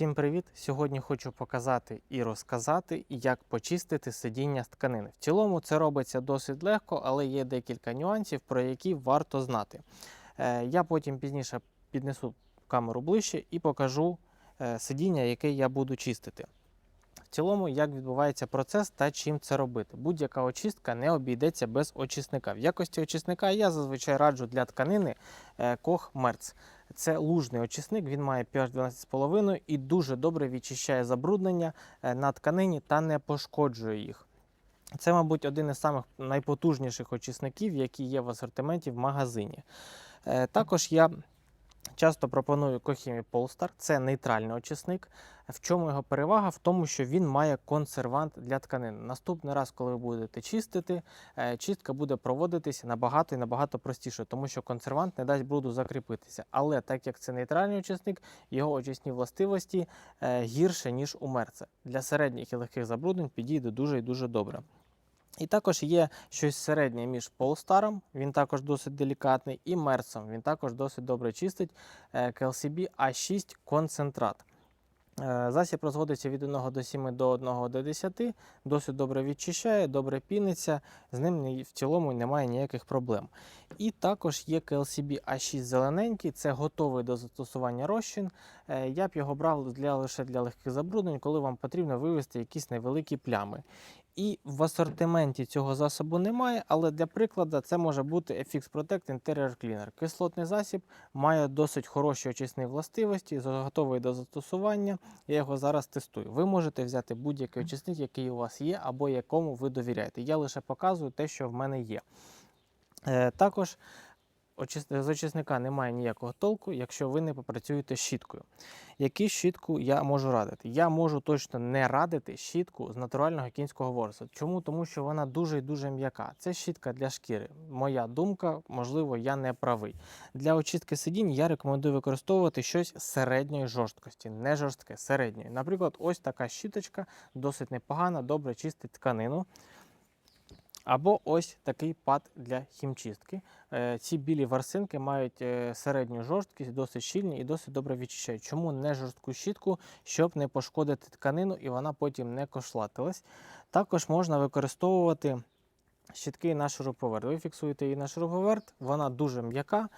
Всім привіт! Сьогодні хочу показати і розказати, як почистити сидіння з тканини. В цілому це робиться досить легко, але є декілька нюансів, про які варто знати. Е, Я потім пізніше піднесу камеру ближче і покажу е, сидіння, яке я буду чистити. Цілому, як відбувається процес та чим це робити. Будь-яка очистка не обійдеться без очисника. В якості очисника я зазвичай раджу для тканини е, Koch Merz. Це лужний очисник, він має pH 12,5 і дуже добре відчищає забруднення е, на тканині та не пошкоджує їх. Це, мабуть, один із самих найпотужніших очисників, які є в асортименті в магазині. Е, Також я часто пропоную Cochimi Polestar. Це нейтральний очисник. В чому його перевага? В тому, що він має консервант для тканин. Наступний раз, коли ви будете чистити, е, чистка буде проводитися набагато і набагато простіше, тому що консервант не дасть бруду закріпитися. Але так як це нейтральний очисник, його очисні властивості е, гірше, ніж у мерца. Для середніх і легких забруднень підійде дуже і дуже добре. І також є щось середнє між Полстаром, він також досить делікатний, і Мерсом. Він також досить добре чистить е, KLCB A6 концентрат. Е, Засіб розводиться від 1 до 7 до 1 до 10, досить добре відчищає, добре піниться, з ним в цілому немає ніяких проблем. І також є KLCB A6 зелененький, це готовий до застосування розчин. Е, Я б його брав для, лише для легких забруднень, коли вам потрібно вивести якісь невеликі плями. І в асортименті цього засобу немає, але для прикладу це може бути FX Protect Interior Cleaner. Кислотний засіб має досить хороші очисні властивості, готовий до застосування. Я його зараз тестую. Ви можете взяти будь-який очисник, який у вас є, або якому ви довіряєте. Я лише показую те, що в мене є. Е, Також з очисника немає ніякого толку, якщо ви не попрацюєте щіткою. Яку щітку я можу радити? Я можу точно не радити щітку з натурального кінського ворсу. Чому? Тому що вона дуже і дуже м'яка. Це щітка для шкіри. Моя думка, можливо, я не правий. Для очистки сидінь я рекомендую використовувати щось середньої жорсткості, не жорстке, середньої. Наприклад, ось така щіточка досить непогана, добре чистить тканину. Або ось такий пад для хімчистки. Е, Ці білі ворсинки мають е, середню жорсткість, досить щільні і досить добре відчищають. Чому не жорстку щітку, щоб не пошкодити тканину і вона потім не кошлатилась. Також можна використовувати щітки на шуруповерт. Ви фіксуєте її на шуруповерт, вона дуже м'яка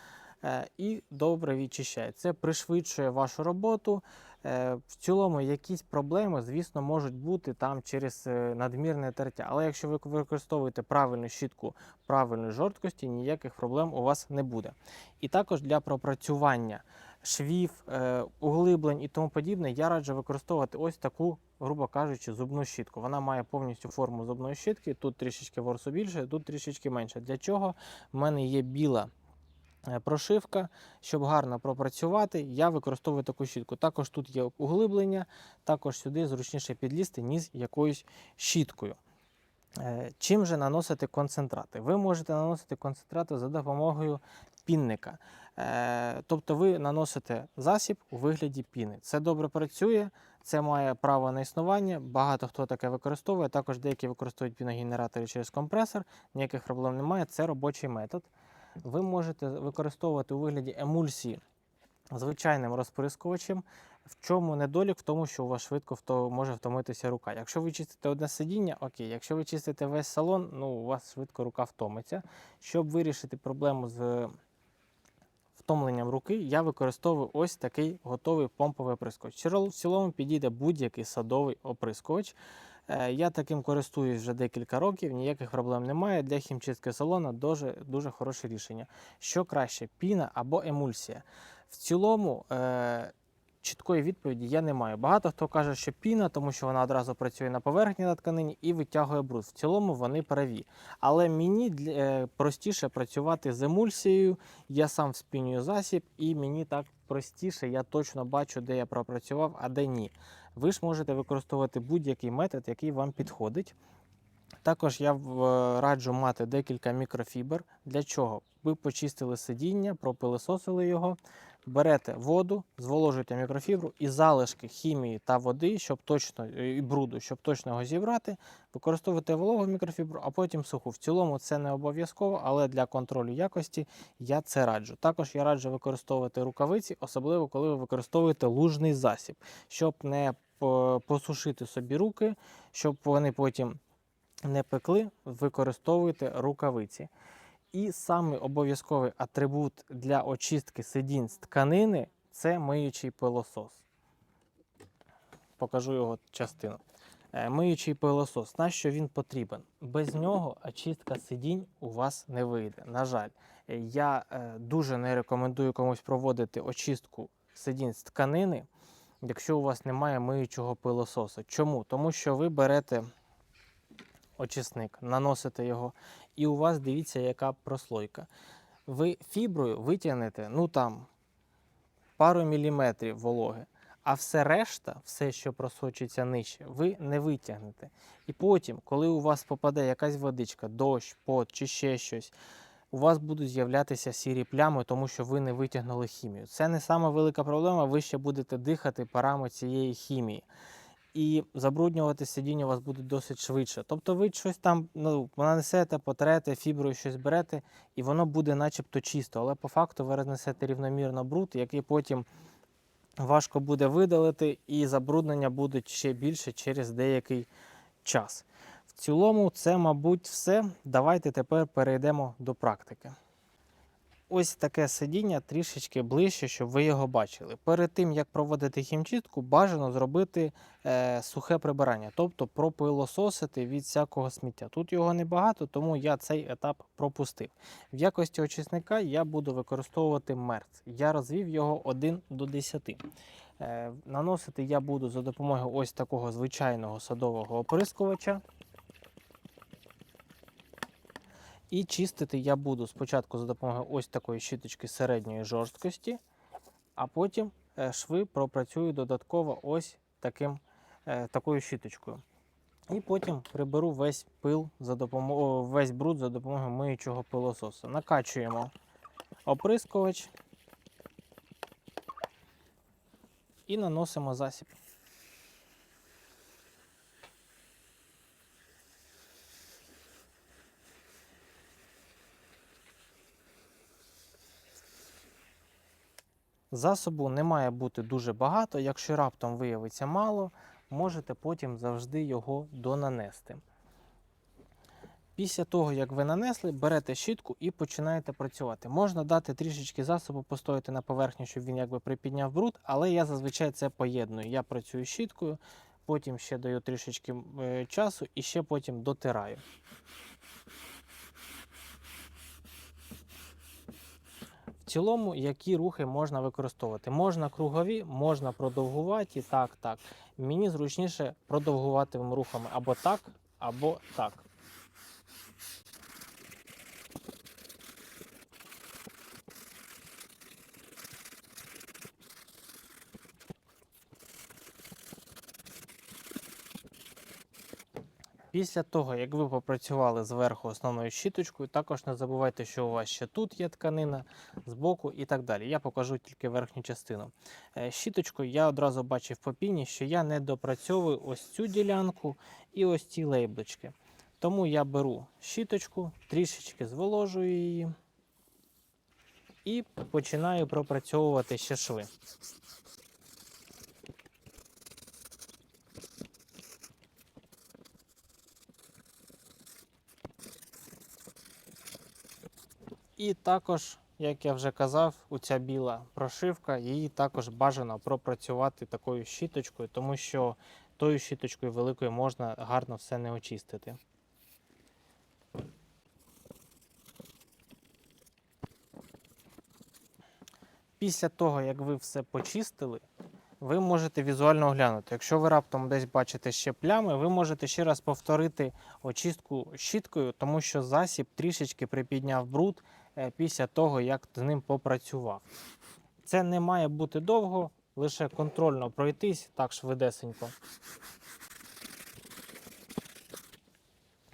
і добре відчищає. Це пришвидшує вашу роботу. Е, В цілому якісь проблеми, звісно, можуть бути там через е, надмірне тертя. Але якщо ви використовуєте правильну щітку правильної жорсткості, ніяких проблем у вас не буде. І також для пропрацювання швів, е, углиблень і тому подібне, я раджу використовувати ось таку, грубо кажучи, зубну щітку. Вона має повністю форму зубної щітки. Тут трішечки ворсу більше, тут трішечки менше. Для чого в мене є біла е, прошивка, щоб гарно пропрацювати, я використовую таку щітку. Також тут є углиблення, також сюди зручніше підлізти, ніж якоюсь щіткою. Е, Чим же наносити концентрати? Ви можете наносити концентрати за допомогою пінника. Е, Тобто ви наносите засіб у вигляді піни. Це добре працює, це має право на існування. Багато хто таке використовує. Також деякі використовують піногенератори через компресор. Ніяких проблем немає. Це робочий метод. Ви можете використовувати у вигляді емульсії звичайним розприскувачем. В чому недолік? В тому, що у вас швидко вто, може втомитися рука. Якщо ви чистите одне сидіння, окей. Якщо ви чистите весь салон, ну у вас швидко рука втомиться. Щоб вирішити проблему з втомленням руки, я використовую ось такий готовий помповий оприскувач. В цілому підійде будь-який садовий оприскувач. Е, Я таким користуюсь вже декілька років, ніяких проблем немає. Для хімчистки салону дуже, дуже хороше рішення. Що краще, піна або емульсія? В цілому е, чіткої відповіді я не маю. Багато хто каже, що піна, тому що вона одразу працює на поверхні на тканині і витягує бруд. В цілому вони праві. Але мені е, простіше працювати з емульсією. Я сам вспінюю засіб, і мені так простіше, я точно бачу, де я пропрацював, а де ні. Ви ж можете використовувати будь-який метод, який вам підходить. Також я е, раджу мати декілька мікрофібр. Для чого? Ви почистили сидіння, пропилисосили його. Берете воду, зволожуєте мікрофібру і залишки хімії та води, щоб точно е, і бруду, щоб точно його зібрати, використовуєте вологу мікрофібру, а потім суху. В цілому це не обов'язково, але для контролю якості я це раджу. Також я раджу використовувати рукавиці, особливо коли ви використовуєте лужний засіб, щоб не посушити собі руки, щоб вони потім не пекли, використовуйте рукавиці. І саме обов'язковий атрибут для очистки сидінь з тканини це миючий пилосос. Покажу його частину. Е, Миючий пилосос. На що він потрібен? Без нього очистка сидінь у вас не вийде. На жаль, Е, я е, дуже не рекомендую комусь проводити очистку сидінь з тканини, якщо у вас немає миючого пилососа. Чому? Тому що ви берете очисник, наносите його, і у вас дивіться, яка прослойка. Ви фіброю витягнете, ну там пару міліметрів вологи, а все решта, все, що просочиться нижче, ви не витягнете. І потім, коли у вас попаде якась водичка, дощ, пот чи ще щось, у вас будуть з'являтися сірі плями, тому що ви не витягнули хімію. Це не сама велика проблема, ви ще будете дихати парами цієї хімії. І забруднювати сидіння у вас буде досить швидше. Тобто ви щось там ну, нанесете, потрете, фіброю щось берете, і воно буде начебто чисто. Але по факту ви рознесете рівномірно бруд, який потім важко буде видалити, і забруднення будуть ще більше через деякий час. В цілому, це, мабуть, все. Давайте тепер перейдемо до практики. Ось таке сидіння трішечки ближче, щоб ви його бачили. Перед тим, як проводити хімчистку, бажано зробити е, сухе прибирання, тобто пропилососити від всякого сміття. Тут його небагато, тому я цей етап пропустив. В якості очисника я буду використовувати мерц. Я розвів його 1 до 10. Е, наносити я буду за допомогою ось такого звичайного садового оприскувача. І чистити я буду спочатку за допомогою ось такої щіточки середньої жорсткості, а потім е, шви пропрацюю додатково ось таким, е, такою щіточкою. І потім приберу весь пил за допомогою, весь бруд за допомогою миючого пилососу. Накачуємо оприскувач і наносимо засіб. Засобу не має бути дуже багато. Якщо раптом виявиться мало, можете потім завжди його донанести. Після того, як ви нанесли, берете щітку і починаєте працювати. Можна дати трішечки засобу постояти на поверхні, щоб він якби припідняв бруд, але я зазвичай це поєдную. Я працюю щіткою, потім ще даю трішечки е, часу і ще потім дотираю. Цілому, які рухи можна використовувати? Можна кругові, можна продовгуваті, так, так. Мені зручніше продовгуватими рухами або так, або так. Після того, як ви попрацювали зверху основною щіточкою, також не забувайте, що у вас ще тут є тканина, збоку і так далі. Я покажу тільки верхню частину. Е, Щіточкою я одразу бачив по піні, що я не допрацьовую ось цю ділянку і ось ці лейблички. Тому я беру щіточку, трішечки зволожую її і починаю пропрацьовувати ще шви. І також, як я вже казав, оця біла прошивка, її також бажано пропрацювати такою щіточкою, тому що тою щіточкою великою можна гарно все не очистити. Після того, як ви все почистили, ви можете візуально оглянути. Якщо ви раптом десь бачите ще плями, ви можете ще раз повторити очистку щіткою, тому що засіб трішечки припідняв бруд після того, як з ним попрацював. Це не має бути довго, лише контрольно пройтись так швидесенько.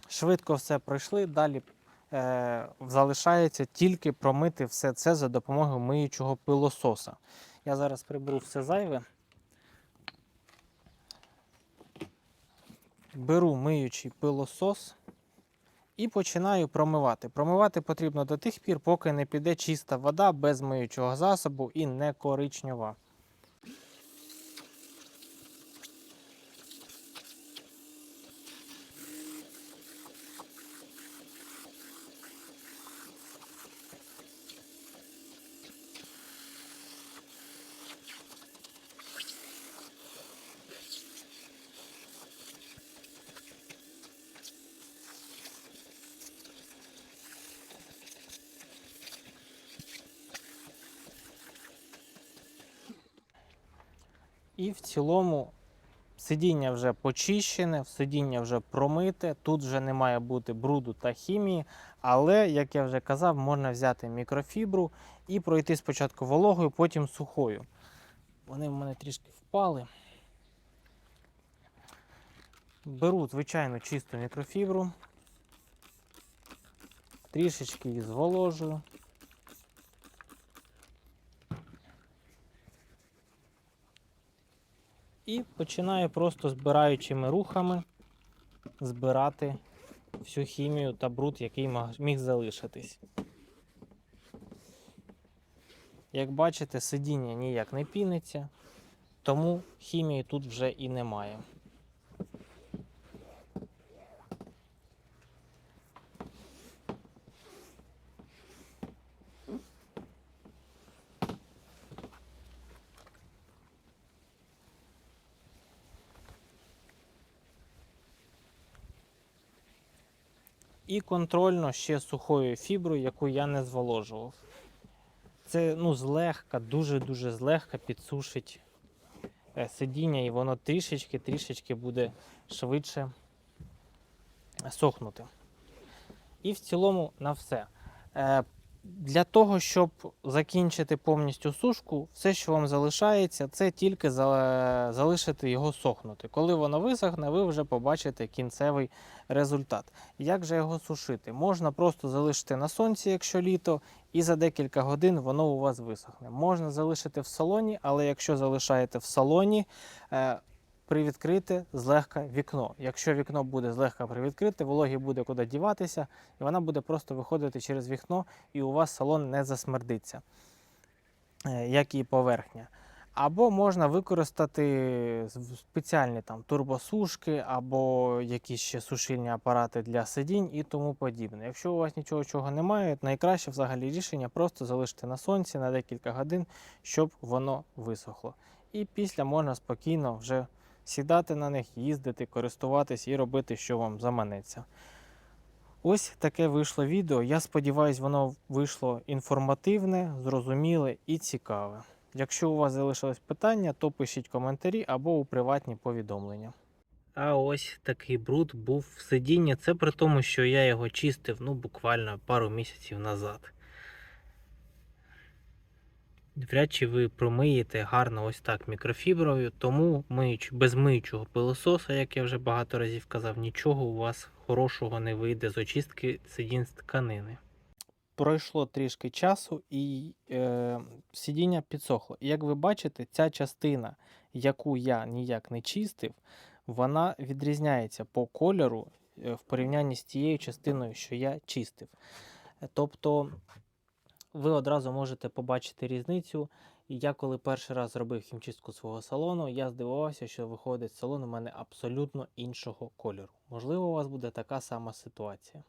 Швидко все пройшли. Далі е, залишається тільки промити все це за допомогою миючого пилососа. Я зараз приберу все зайве. Беру миючий пилосос і починаю промивати. Промивати потрібно до тих пір, поки не піде чиста вода без миючого засобу і не коричнева. І в цілому сидіння вже почищене, сидіння вже промите. Тут вже не має бути бруду та хімії. Але, як я вже казав, можна взяти мікрофібру і пройти спочатку вологою, потім сухою. Вони в мене трішки впали. Беру звичайну чисту мікрофібру, трішечки її зволожую. І починаю просто збираючими рухами збирати всю хімію та бруд, який міг залишитись. Як бачите, сидіння ніяк не піниться, тому хімії тут вже і немає. І контрольно ще сухою фіброю, яку я не зволожував. Це ну, злегка, дуже-дуже злегка підсушить е, сидіння, і воно трішечки-трішечки буде швидше сохнути. І в цілому на все. Е, Для того, щоб закінчити повністю сушку, все, що вам залишається, це тільки залишити його сохнути. Коли воно висохне, ви вже побачите кінцевий результат. Як же його сушити? Можна просто залишити на сонці, якщо літо, і за декілька годин воно у вас висохне. Можна залишити в салоні, але якщо залишаєте в салоні, привідкрити злегка вікно. Якщо вікно буде злегка привідкрите, вологі буде куди діватися, і вона буде просто виходити через вікно, і у вас салон не засмердиться, е, як і поверхня. Або можна використати спеціальні там турбосушки, або якісь ще сушильні апарати для сидінь і тому подібне. Якщо у вас нічого чого немає, найкраще взагалі рішення просто залишити на сонці на декілька годин, щоб воно висохло. І після можна спокійно вже сідати на них, їздити, користуватись і робити, що вам заманеться. Ось таке вийшло відео. Я сподіваюся, воно вийшло інформативне, зрозуміле і цікаве. Якщо у вас залишились питання, то пишіть коментарі або у приватні повідомлення. А ось такий бруд був в сидінні. Це при тому, що я його чистив ну, буквально пару місяців назад. Вряд чи ви промиєте гарно ось так мікрофіброю, тому миючи, без миючого пилососа, як я вже багато разів казав, нічого у вас хорошого не вийде з очистки сидінь з тканини. Пройшло трішки часу і е, сидіння підсохло. Як ви бачите, ця частина, яку я ніяк не чистив, вона відрізняється по кольору е, в порівнянні з тією частиною, що я чистив. Тобто ви одразу можете побачити різницю. Я коли перший раз зробив хімчистку свого салону, я здивувався, що виходить салон у мене абсолютно іншого кольору. Можливо, у вас буде така сама ситуація.